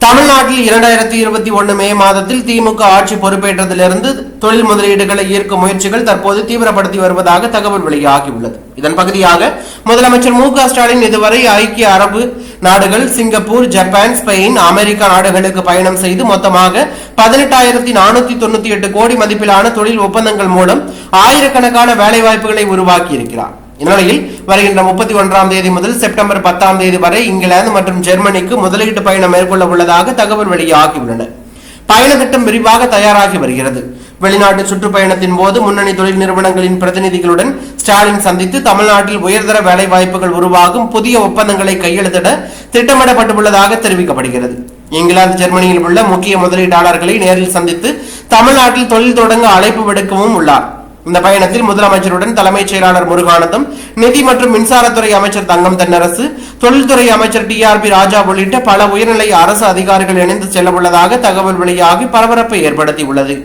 தமிழ்நாட்டில் இரண்டாயிரத்தி இருபத்தி ஒன்று மே மாதத்தில் திமுக ஆட்சி பொறுப்பேற்றதிலிருந்து தொழில் முதலீடுகளை ஈர்க்கும் முயற்சிகள் தற்போது தீவிரப்படுத்தி வருவதாக தகவல் வெளியாகியுள்ளது. இதன் பகுதியாக முதலமைச்சர் மு க ஸ்டாலின் இதுவரை ஐக்கிய அரபு நாடுகள் சிங்கப்பூர் ஜப்பான் ஸ்பெயின் அமெரிக்கா நாடுகளுக்கு பயணம் செய்து மொத்தமாக பதினெட்டாயிரத்தி நானூத்தி தொண்ணூத்தி எட்டு கோடி மதிப்பிலான தொழில் ஒப்பந்தங்கள் மூலம் ஆயிரக்கணக்கான வேலைவாய்ப்புகளை உருவாக்கி இருக்கிறார் இந்நிலையில் வருகின்ற முப்பத்தி ஒன்றாம் தேதி முதல் செப்டம்பர் பத்தாம் தேதி வரை இங்கிலாந்து மற்றும் ஜெர்மனிக்கு முதலீட்டு பயணம் மேற்கொள்ள உள்ளதாக தகவல் வெளியாகியுள்ளன. பயண திட்டம் விரிவாக தயாராகி வருகிறது. வெளிநாட்டு சுற்றுப்பயணத்தின் போது முன்னணி தொழில் நிறுவனங்களின் பிரதிநிதிகளுடன் ஸ்டாலின் சந்தித்து தமிழ்நாட்டில் உயர்தர வேலைவாய்ப்புகள் உருவாகும் புதிய ஒப்பந்தங்களை கையெழுத்திட திட்டமிடப்பட்டுள்ளதாக தெரிவிக்கப்படுகிறது. இங்கிலாந்து ஜெர்மனியில் உள்ள முக்கிய முதலீட்டாளர்களை நேரில் சந்தித்து தமிழ்நாட்டில் தொழில் தொடங்க அழைப்பு விடுக்கவும் உள்ளார். இந்த பயணத்தில் முதலமைச்சருடன் தலைமைச் செயலாளர் முருகானந்தம் நிதி மற்றும் மின்சாரத்துறை அமைச்சர் தங்கம் தென்னரசு தொழில்துறை அமைச்சர் டி ஆர் பி ராஜா உள்ளிட்ட பல உயர்நிலை அரசு அதிகாரிகள் இணைந்து செல்லவுள்ளதாக தகவல் வெளியாகி பரபரப்பை ஏற்படுத்தியுள்ளது.